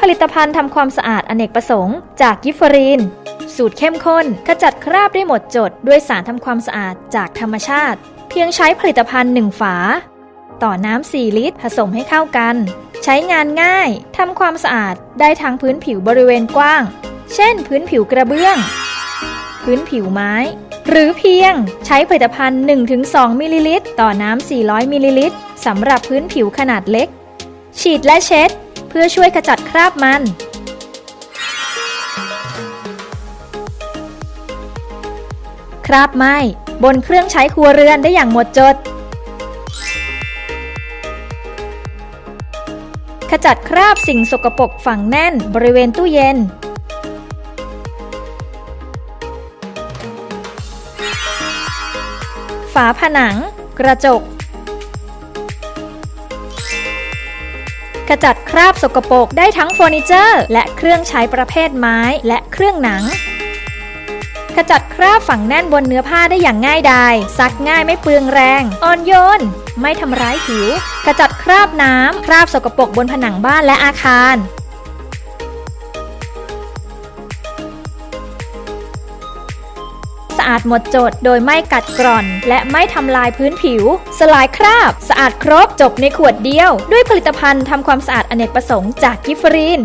ผลิตภัณฑ์ทำความสะอาดอเนกประสงค์ จากกิฟฟรีน สูตรเข้มข้น ขจัดคราบได้หมดจด ด้วยสารทำความสะอาดจากธรรมชาติ เพียงใช้ผลิตภัณฑ์ 1 ฝา ต่อน้ำ 4 ลิตร ผสมให้เข้ากัน ใช้งานง่ายทำความสะอาดได้ทั้งพื้นผิวบริเวณกว้าง เช่น พื้นผิวกระเบื้อง พื้นผิวไม้ หรือเพียงใช้ผลิตภัณฑ์ 1-2 มิลลิลิตร ต่อน้ำ 400 มิลลิลิตรสำหรับพื้นผิวขนาดเล็ก ฉีดและเช็ด เพื่อช่วยขจัดคราบมัน คราบไหม้บนเครื่องใช้ครัวเรือนได้อย่างหมดจด ขจัดคราบสิ่งสกปรกฝังแน่นบริเวณตู้เย็นฝาผนัง กระจก ขจัดคราบสกปรกได้ทั้งเฟอร์นิเจอร์ และเครื่องใช้ประเภทไม้และเครื่องหนังขจัดคราบฝังแน่นบนเนื้อผ้าได้อย่างง่ายดาย ซักง่ายไม่เปลืองแรง อ่อนโยน ไม่ทำร้ายผิวขจัดคราบน้ำ คราบสกปรกบนผนังบ้านและอาคาร สะอาดหมดจด โดยไม่กัดกร่อน และไม่ทำลายพื้นผิว สลายคราบ สะอาดครบจบในขวดเดียว ด้วยผลิตภัณฑ์ทำความสะอาดอเนกประสงค์จากกิฟฟรีน